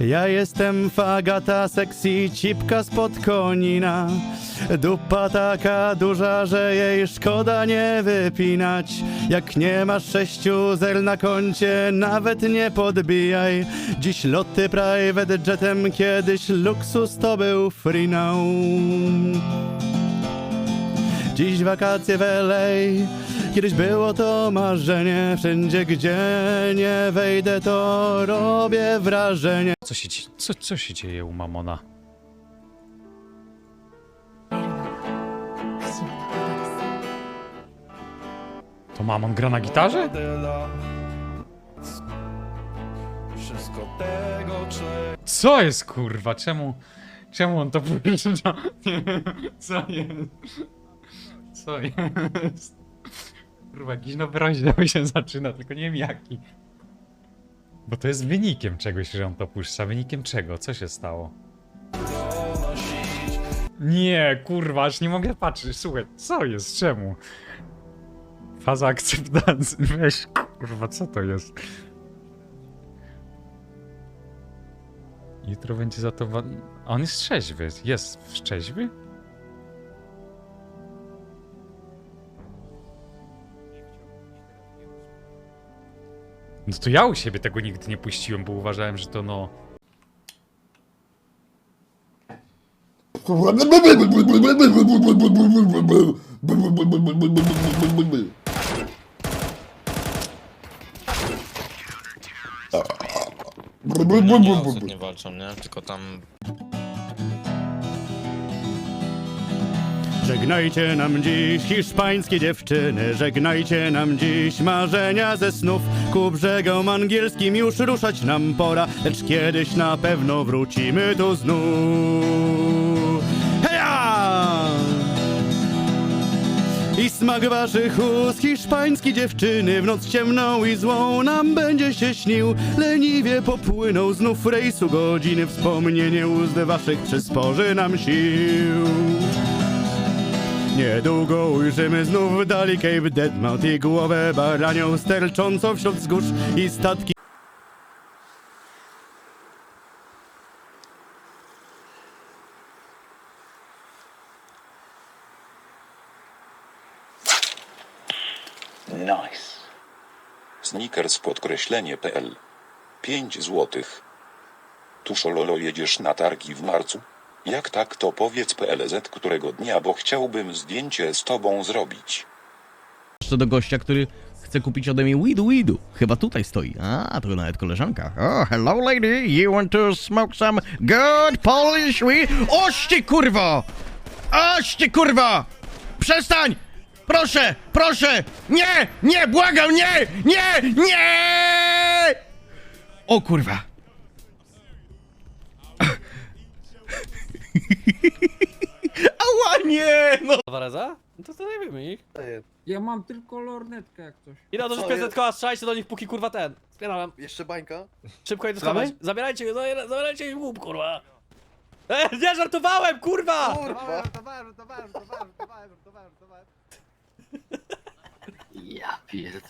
Ja jestem fagata, sexy cipka spod konina. Dupa taka duża, że jej szkoda nie wypinać. Jak nie masz sześciu zer na koncie, nawet nie podbijaj. Dziś loty private jetem, kiedyś luksus to był free now. Dziś wakacje w LA Kiedyś było to marzenie Wszędzie gdzie nie wejdę to robię wrażenie Co się, dzie- co, co się dzieje u Mamona? To Mamon gra na gitarze? Wszystko tego, Co jest kurwa? Czemu, czemu on to wiem, co jest? Co jest? Kurwa, jakiś nowy rozdział się zaczyna, tylko nie wiem jaki. Bo to jest wynikiem czegoś, że on to puszcza. Wynikiem czego? Co się stało? Nie, kurwa, aż nie mogę patrzeć. Słuchaj, co jest? Czemu? Faza akceptacji. Weź, kurwa, co to jest? Jutro będzie za to. On jest trzeźwy. Jest trzeźwy? No to ja u siebie tego nigdy nie puściłem, bo uważałem, że to no. Nie walczą, nie? Tylko tam Żegnajcie nam dziś hiszpańskie dziewczyny Żegnajcie nam dziś marzenia ze snów. Ku brzegom angielskim już ruszać nam pora Lecz kiedyś na pewno wrócimy tu znów. Heja! I smak waszych ust, hiszpańskie dziewczyny W noc ciemną i złą nam będzie się śnił. Leniwie popłynął znów rejsu godziny Wspomnienie ust waszych przysporzy nam sił Niedługo ujrzymy znów w dali Cape Deadmount I głowę baranią sterczącą wśród wzgórz I statki Snickers podkreślenie PL. 5 złotych. Tuszololo jedziesz na targi w marcu? Jak tak to powiedz PLZ którego dnia, bo chciałbym zdjęcie z tobą zrobić. jeszcze do gościa, który chce kupić ode mnie weedu weedu. Chyba tutaj stoi. A, to nawet koleżanka. Oh, hello lady, you want to smoke some good Polish weed? Oś ty kurwo! Oś kurwo! Przestań! Proszę, proszę! Nie, nie, błagam, nie, nie, nie! O kurwa. Ała, nie, no! Wareza? No to zajmiemy ich. Ja mam tylko lornetkę jak coś. Idę do 500 koła, strzelajcie do nich póki kurwa ten. Spierałem. Jeszcze bańka? Szybko je dostawać. Zabierajcie, zabiera- zabierajcie im łup kurwa. E, nie żartowałem kurwa! Kurwa! Ja pierdolę.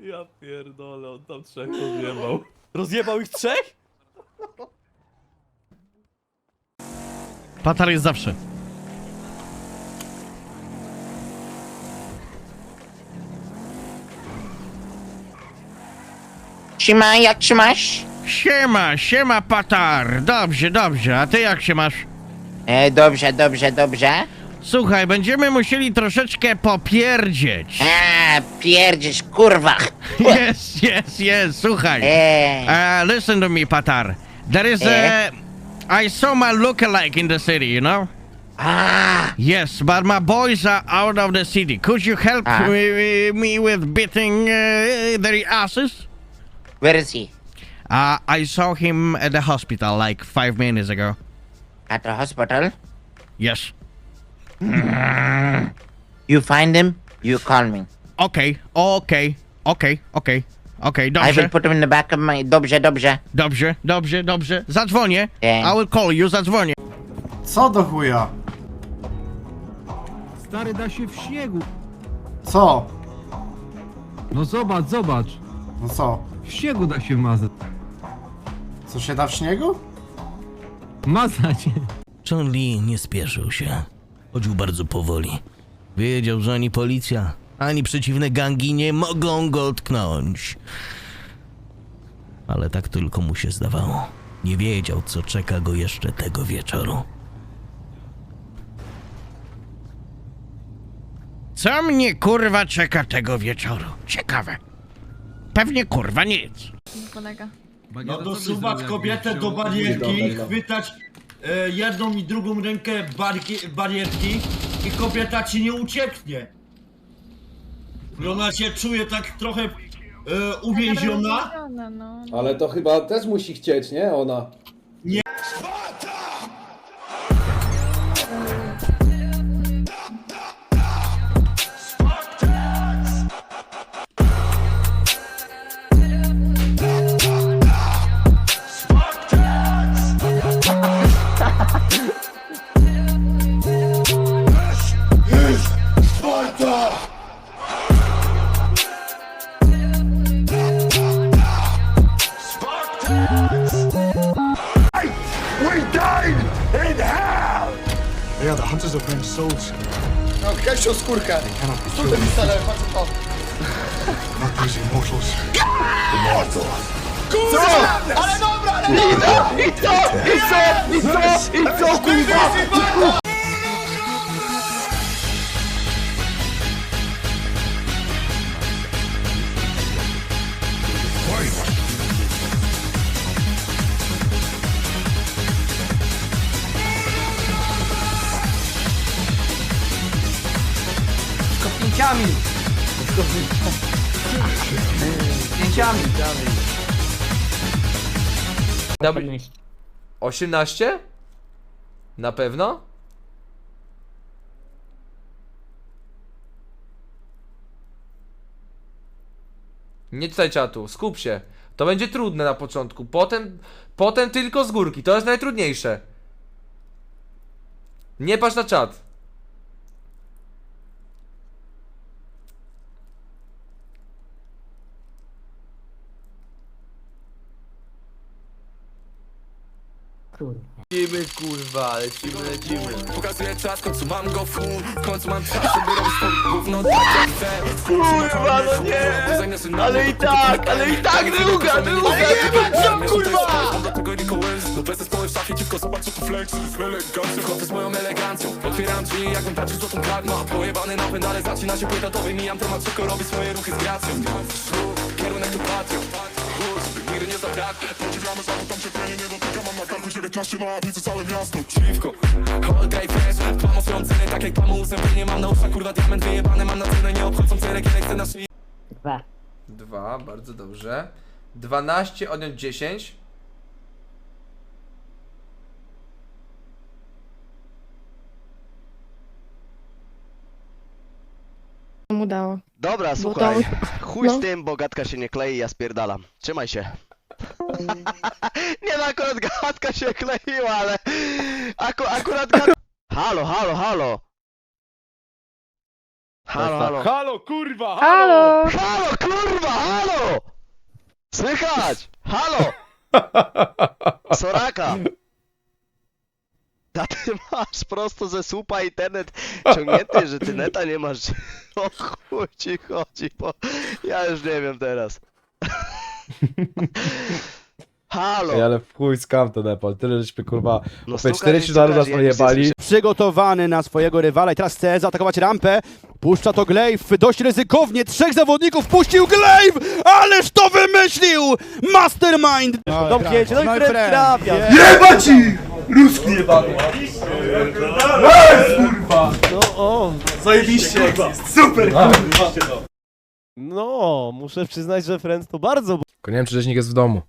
Ja pierdolę, on tam trzech rozjebał. Rozjebał ich trzech? Patar jest zawsze. Siema, jak się masz? Siema, siema Patar. Dobrze, dobrze. A ty jak się masz? E, dobrze, dobrze, dobrze. Słuchaj, będziemy musieli troszeczkę popierdzieć. A, pierdziesz, kurwa. Yes, yes, yes, słuchaj. E, Uh, listen to me, Patar. There is a... I saw my lookalike in the city, you know? Ah. Yes, but my boys are out of the city. Could you help Ah. me, me with beating uh, their asses? where is he? Uh, I saw him at the hospital like five minutes ago. At the hospital? Yes. You find him, you call me. Okay, okay, okay, okay, okay, I dobrze. will put him in the back of my... Dobrze, dobrze. Dobrze, dobrze, dobrze. Zadzwonię. Nie. I will call you, zadzwonię. Co do chuja? Stary da się w śniegu. Co? No zobacz, zobacz. No co? W śniegu da się mazać. Co się da w śniegu? Mazać. Lee nie spieszył się. Chodził bardzo powoli. Wiedział, że ani policja, ani przeciwne gangi nie mogą go tknąć. Ale tak tylko mu się zdawało. Nie wiedział, co czeka go jeszcze tego wieczoru. Co mnie kurwa czeka tego wieczoru? Ciekawe. Pewnie kurwa nic. Kolega. No dosuwać kobietę do barierki, chwytać e, jedną i drugą rękę barki, barierki i kobieta ci nie ucieknie. I ona się czuje tak trochę e, uwięziona. No. Ale to chyba też musi chcieć, nie? Ona. No, Co ty mi stale, patrz to. Co? Ale dobra, ale dobra! I co? I co? I co? I co, kurwa? Pięciami. Pięciami. Dobra. 18? Na pewno? Nie czytaj czatu, skup się. To będzie trudne na początku. Potem, potem tylko z górki. To jest najtrudniejsze. Nie patrz na czat. Lecimy kurwa, lecimy, lecimy. Pokazuję czas, w końcu mam go full W końcu mam czas, żeby robić to gówno tak jak chcę Kurwa, no nie! Ale i tak, ale i tak druga, druga! co kurwa! Dlatego Nicolas, no bez zespoły w szafie Dziwko zobacz co tu flex, z elegancją Chodzę z moją elegancją Otwieram drzwi, jakbym patrzył złotą karmę Pojebany napęd, ale zaczyna się płytatowy Mijam temat, szybko robię swoje ruchy z gracją kierunek tu Chód, nigdy nie zabraknie Podziwiamy za tam się nie dotyka Mam na karku 19 na widzę całe miasto Dziwko, all day fresh Promocują ceny, tak jak pamu uzębienie Mam na uszach, kurwa, diament wyjebany Mam na cenę, nie obchodzą chcę na szyi Dwa, bardzo dobrze. 12 odjąć 10. Mu dało. Dobra, słuchaj. Chuj no. z tym, bo gadka się nie klei, ja spierdalam. Trzymaj się. nie no, akurat gadka się kleiła, ale... Aku, akurat gad... Halo, halo, halo. Halo, halo. Halo, kurwa! Halo! Halo, kurwa, halo! Słychać! Halo! Soraka! A ty masz prosto ze słupa internet ciągnięty, że ty neta nie masz. O chuj ci chodzi, bo ja już nie wiem teraz. Halo! ale w chuj skam to Nepal, tyle żeśmy kurwa... No stukaj, 40 dolarów nas pojebali. Przygotowany na swojego rywala i teraz chce zaatakować rampę. Puszcza to Glaive, dość ryzykownie. Trzech zawodników puścił Glaive! Ależ to wymyślił! Mastermind! Domknięcie, no i Fred trafia. Jeba ci! Ruski jebany! Zajebiście, super kurwa! No, muszę przyznać, że Friends to bardzo Tylko nie wiem, czy rzeźnik jest w domu.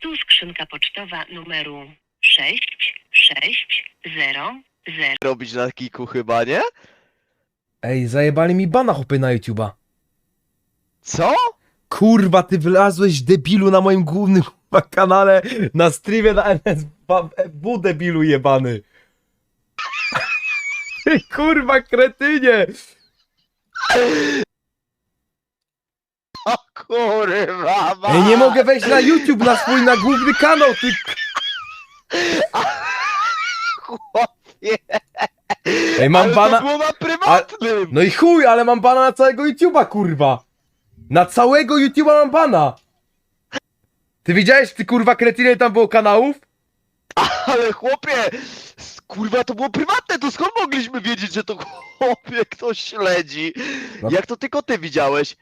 Tu skrzynka pocztowa numeru 6600. Robić na kiku chyba, nie? Ej, zajebali mi bana hopy na YouTube'a. Co? Kurwa, ty wylazłeś debilu na moim głównym kurwa, kanale na streamie na NSW debilu jebany. Ty kurwa kretynie! O kurwa, ma. Ej, nie mogę wejść na YouTube, na swój, na główny kanał, ty... Chłopie. Ej, mam Ale bana... to było na prywatnym. No i chuj, ale mam bana na całego YouTube'a, kurwa! Na całego YouTube'a mam bana! Ty widziałeś, ty kurwa kretynie tam było kanałów? Ale chłopie, s- kurwa to było prywatne, to skąd mogliśmy wiedzieć, że to chłopie ktoś śledzi? No. Jak to tylko ty widziałeś?